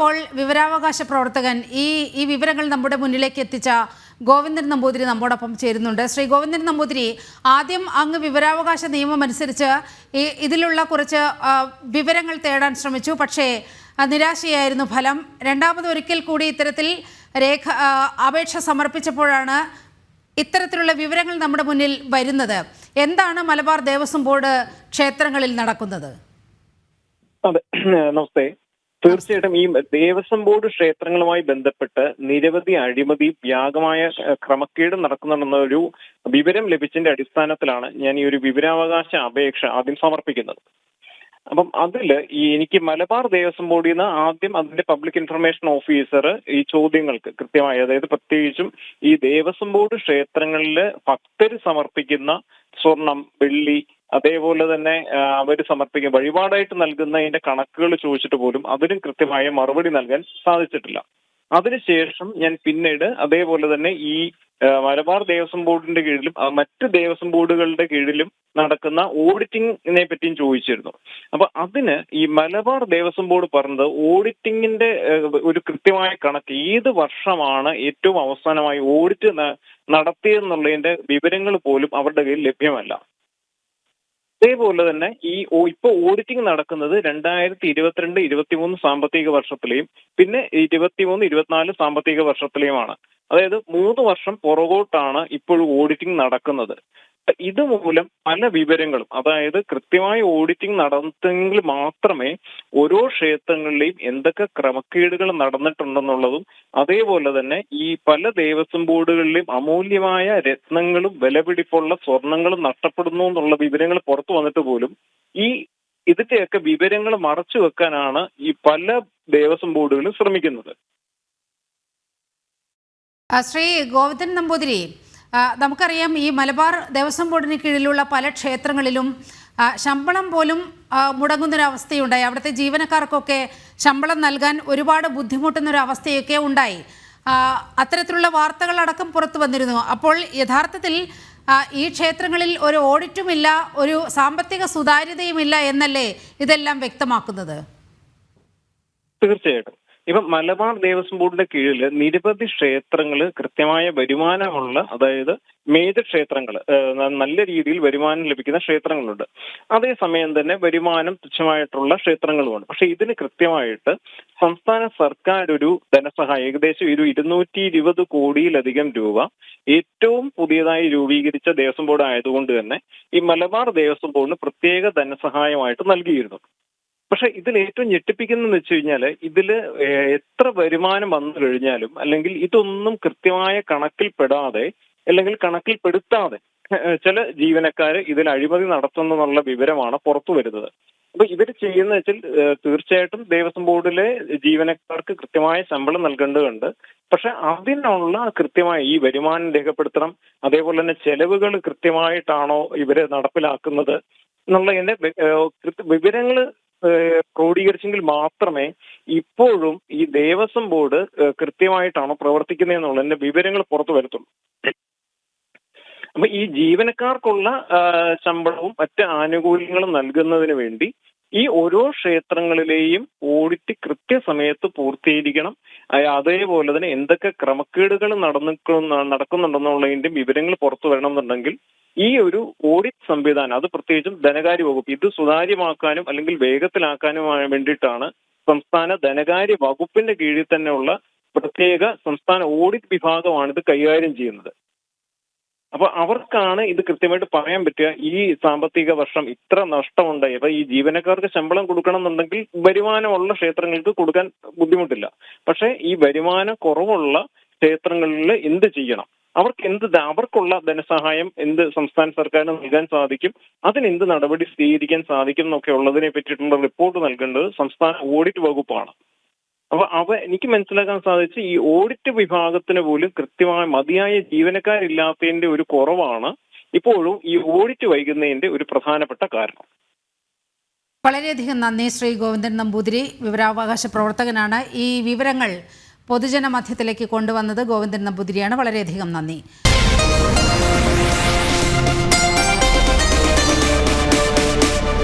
ഇപ്പോൾ വിവരാവകാശ പ്രവർത്തകൻ ഈ ഈ വിവരങ്ങൾ നമ്മുടെ മുന്നിലേക്ക് എത്തിച്ച ഗോവിന്ദൻ നമ്പൂതിരി നമ്മോടൊപ്പം ചേരുന്നുണ്ട്. ശ്രീ ഗോവിന്ദൻ നമ്പൂതിരി ആദ്യം അങ്ങ് വിവരാവകാശ നിയമം അനുസരിച്ച് ഈ ഇതിലുള്ള കുറച്ച് വിവരങ്ങൾ തേടാൻ ശ്രമിച്ചു. പക്ഷേ നിരാശയായിരുന്നു ഫലം. രണ്ടാമത് ഒരിക്കൽ കൂടി ഇത്തരത്തിൽ രേഖ അപേക്ഷ സമർപ്പിച്ചപ്പോഴാണ് ഇത്തരത്തിലുള്ള വിവരങ്ങൾ നമ്മുടെ മുന്നിൽ വരുന്നത്. എന്താണ് മലബാർ ദേവസ്വം ബോർഡ് ക്ഷേത്രങ്ങളിൽ നടക്കുന്നത്? അതെ നമസ്തേ. തീർച്ചയായിട്ടും ഈ ദേവസ്വം ബോർഡ് ക്ഷേത്രങ്ങളുമായി ബന്ധപ്പെട്ട് നിരവധി അഴിമതി വ്യാപകമായ ഏഹ്, ക്രമക്കേട് നടക്കുന്നുണ്ടെന്ന ഒരു വിവരം ലഭിച്ചതിന്റെ അടിസ്ഥാനത്തിലാണ് ഞാൻ ഈ ഒരു വിവരാവകാശ അപേക്ഷ ആദ്യം സമർപ്പിക്കുന്നത്. അപ്പം അതിൽ ഈ എനിക്ക് മലബാർ ദേവസ്വം ബോർഡിൽ നിന്ന് ആദ്യം അതിന്റെ പബ്ലിക് ഇൻഫർമേഷൻ ഓഫീസർ ഈ ചോദ്യങ്ങൾക്ക് കൃത്യമായി അതായത് പ്രത്യേകിച്ചും ഈ ദേവസ്വം ബോർഡ് ക്ഷേത്രങ്ങളിൽ ഭക്തർ സമർപ്പിക്കുന്ന സ്വർണം വെള്ളി അതേപോലെ തന്നെ അവർ സമർപ്പിക്കുന്ന വഴിപാടായിട്ട് നൽകുന്നതിന്റെ കണക്കുകൾ ചോദിച്ചിട്ട് പോലും അതിനും കൃത്യമായ മറുപടി നൽകാൻ സാധിച്ചിട്ടില്ല. അതിനുശേഷം ഞാൻ പിന്നീട് അതേപോലെ തന്നെ ഈ മലബാർ ദേവസ്വം ബോർഡിന്റെ കീഴിലും മറ്റ് ദേവസ്വം ബോർഡുകളുടെ കീഴിലും നടക്കുന്ന ഓഡിറ്റിങ്ങിനെ പറ്റിയും ചോദിച്ചിരുന്നു. അപ്പൊ അതിന് ഈ മലബാർ ദേവസ്വം ബോർഡ് പറഞ്ഞത് ഓഡിറ്റിങ്ങിന്റെ ഒരു കൃത്യമായ കണക്ക് ഏത് വർഷമാണ് ഏറ്റവും അവസാനമായി ഓഡിറ്റ് നടത്തിയെന്നുള്ളതിന്റെ വിവരങ്ങൾ പോലും അവരുടെ കയ്യിൽ ലഭ്യമല്ല. അതേപോലെ തന്നെ ഈ ഇപ്പോൾ ഇപ്പൊ ഓഡിറ്റിംഗ് നടക്കുന്നത് രണ്ടായിരത്തി ഇരുപത്തിരണ്ട് ഇരുപത്തിമൂന്ന് സാമ്പത്തിക വർഷത്തിലെയും പിന്നെ ഇരുപത്തിമൂന്ന് ഇരുപത്തിനാല് സാമ്പത്തിക വർഷത്തിലെയുമാണ്. അതായത് മൂന്ന് വർഷം പുറകോട്ടാണ് ഇപ്പോഴും ഓഡിറ്റിംഗ് നടക്കുന്നത്. ഇതുമൂലം പല വിവരങ്ങളും അതായത് കൃത്യമായ ഓഡിറ്റിംഗ് നടന്നെങ്കിൽ മാത്രമേ ഓരോ ക്ഷേത്രങ്ങളിലെയും എന്തൊക്കെ ക്രമക്കേടുകൾ നടന്നിട്ടുണ്ടെന്നുള്ളതും അതേപോലെ തന്നെ ഈ പല ദേവസ്വം ബോർഡുകളിലെയും അമൂല്യമായ രത്നങ്ങളും വിലപിടിപ്പുള്ള സ്വർണങ്ങളും നഷ്ടപ്പെടുന്നു എന്നുള്ള വിവരങ്ങൾ പുറത്തു വന്നിട്ട് പോലും ഈ ഇതിന്റെയൊക്കെ വിവരങ്ങൾ മറച്ചു വെക്കാനാണ് ഈ പല ദേവസ്വം ബോർഡുകളും ശ്രമിക്കുന്നത്. ശ്രീ ഗോവിന്ദൻ നമ്പൂതിരി നമുക്കറിയാം ഈ മലബാർ ദേവസ്വം ബോർഡിന് കീഴിലുള്ള പല ക്ഷേത്രങ്ങളിലും ശമ്പളം പോലും മുടങ്ങുന്നൊരവസ്ഥയുണ്ടായി. അവിടുത്തെ ജീവനക്കാർക്കൊക്കെ ശമ്പളം നൽകാൻ ഒരുപാട് ബുദ്ധിമുട്ടുന്നൊരവസ്ഥയൊക്കെ ഉണ്ടായി. അത്തരത്തിലുള്ള വാർത്തകളടക്കം പുറത്തു വന്നിരുന്നു. അപ്പോൾ യഥാർത്ഥത്തിൽ ഈ ക്ഷേത്രങ്ങളിൽ ഒരു ഓഡിറ്റുമില്ല ഒരു സാമ്പത്തിക സുതാര്യതയുമില്ല എന്നല്ലേ ഇതെല്ലാം വ്യക്തമാക്കുന്നത്? തീർച്ചയായിട്ടും. ഇപ്പൊ മലബാർ ദേവസ്വം ബോർഡിന്റെ കീഴിൽ നിരവധി ക്ഷേത്രങ്ങൾ കൃത്യമായ വരുമാനമുള്ള അതായത് മേജർ ക്ഷേത്രങ്ങൾ നല്ല രീതിയിൽ വരുമാനം ലഭിക്കുന്ന ക്ഷേത്രങ്ങളുണ്ട്. അതേസമയം തന്നെ വരുമാനം തുച്ഛമായിട്ടുള്ള ക്ഷേത്രങ്ങളുമുണ്ട്. പക്ഷെ ഇതിന് കൃത്യമായിട്ട് സംസ്ഥാന സർക്കാർ ഒരു ധനസഹായം ഏകദേശം ഒരു ഇരുന്നൂറ്റി ഇരുപത് കോടിയിലധികം രൂപ ഏറ്റവും പുതിയതായി രൂപീകരിച്ച ദേവസ്വം ബോർഡ് ആയതുകൊണ്ട് തന്നെ ഈ മലബാർ ദേവസ്വം ബോർഡിന് പ്രത്യേക ധനസഹായമായിട്ട് നൽകിയിരുന്നു. പക്ഷെ ഇതിൽ ഏറ്റവും ഞെട്ടിപ്പിക്കുന്നതെന്ന് വെച്ച് കഴിഞ്ഞാൽ ഇതിൽ എത്ര വരുമാനം വന്നു കഴിഞ്ഞാലും അല്ലെങ്കിൽ ഇതൊന്നും കൃത്യമായ കണക്കിൽപ്പെടാതെ അല്ലെങ്കിൽ കണക്കിൽപ്പെടുത്താതെ ചില ജീവനക്കാര് ഇതിൽ അഴിമതി നടത്തുന്നെന്നുള്ള വിവരമാണ് പുറത്തു വരുന്നത്. അപ്പൊ ഇവർ ചെയ്യുന്ന വെച്ചാൽ തീർച്ചയായിട്ടും ദേവസ്വം ബോർഡിലെ ജീവനക്കാർക്ക് കൃത്യമായ ശമ്പളം നൽകേണ്ടതുണ്ട്. പക്ഷെ അതിനുള്ള കൃത്യമായ ഈ വരുമാനം രേഖപ്പെടുത്തണം അതേപോലെ തന്നെ ചെലവുകൾ കൃത്യമായിട്ടാണോ ഇവർ നടപ്പിലാക്കുന്നത് എന്നുള്ളതിന്റെ വിവരങ്ങൾ ക്രോഡീകരിച്ചെങ്കിൽ മാത്രമേ ഇപ്പോഴും ഈ ദേവസ്വം ബോർഡ് കൃത്യമായിട്ടാണോ പ്രവർത്തിക്കുന്നതെന്നുള്ളതിന്റെ വിവരങ്ങൾ പുറത്തു വരത്തുള്ളൂ. അപ്പൊ ഈ ജീവനക്കാർക്കുള്ള ശമ്പളവും മറ്റ് ആനുകൂല്യങ്ങളും നൽകുന്നതിന് വേണ്ടി ഈ ഓരോ ക്ഷേത്രങ്ങളിലെയും ഓഡിറ്റ് കൃത്യസമയത്ത് പൂർത്തീകരിക്കണം. അതേപോലെ തന്നെ എന്തൊക്കെ ക്രമക്കേടുകൾ നടന്നു നടക്കുന്നുണ്ടെന്നുള്ളതിന്റെ വിവരങ്ങൾ പുറത്തു വരണമെന്നുണ്ടെങ്കിൽ ഈ ഒരു ഓഡിറ്റ് സംവിധാനം അത് പ്രത്യേകിച്ചും ധനകാര്യ വകുപ്പ് ഇത് സുതാര്യമാക്കാനും അല്ലെങ്കിൽ വേഗത്തിലാക്കാനും വേണ്ടിയിട്ടാണ് സംസ്ഥാന ധനകാര്യ വകുപ്പിന്റെ കീഴിൽ തന്നെയുള്ള പ്രത്യേക സംസ്ഥാന ഓഡിറ്റ് വിഭാഗമാണ് ഇത് കൈകാര്യം ചെയ്യുന്നത്. അപ്പൊ അവർക്കാണ് ഇത് കൃത്യമായിട്ട് പറയാൻ പറ്റുക ഈ സാമ്പത്തിക വർഷം ഇത്ര നഷ്ടമുണ്ടായി അപ്പൊ ഈ ജീവനക്കാർക്ക് ശമ്പളം കൊടുക്കണം എന്നുണ്ടെങ്കിൽ വരുമാനമുള്ള ക്ഷേത്രങ്ങൾക്ക് കൊടുക്കാൻ ബുദ്ധിമുട്ടില്ല. പക്ഷേ ഈ വരുമാനം കുറവുള്ള ക്ഷേത്രങ്ങളിൽ എന്ത് ചെയ്യണം? അവർക്ക് എന്ത് അവർക്കുള്ള ധനസഹായം എന്ത് സംസ്ഥാന സർക്കാരിന് നൽകാൻ സാധിക്കും അതിന് എന്ത് നടപടി സ്വീകരിക്കാൻ സാധിക്കും എന്നൊക്കെ ഉള്ളതിനെ പറ്റിയിട്ടുള്ള റിപ്പോർട്ട് നൽകേണ്ടത് സംസ്ഥാന ഓഡിറ്റ് വകുപ്പാണ്. അപ്പൊ അവ എനിക്ക് മനസ്സിലാക്കാൻ സാധിച്ച ഈ ഓഡിറ്റ് വിഭാഗത്തിന് പോലും കൃത്യമായ മതിയായ ജീവനക്കാരില്ലാത്തതിന്റെ ഒരു കുറവാണ് ഇപ്പോഴും ഈ ഓഡിറ്റ് വൈകുന്നതിന്റെ ഒരു പ്രധാനപ്പെട്ട കാരണം. വളരെയധികം നന്ദി ശ്രീ ഗോവിന്ദൻ നമ്പൂതിരി വിവരാവകാശ പ്രവർത്തകനാണ്. ഈ വിവരങ്ങൾ പൊതുജന മധ്യത്തിലേക്ക് കൊണ്ടുവന്നത് ഗോവിന്ദൻ നമ്പൂതിരിയാണ്. വളരെയധികം നന്ദി.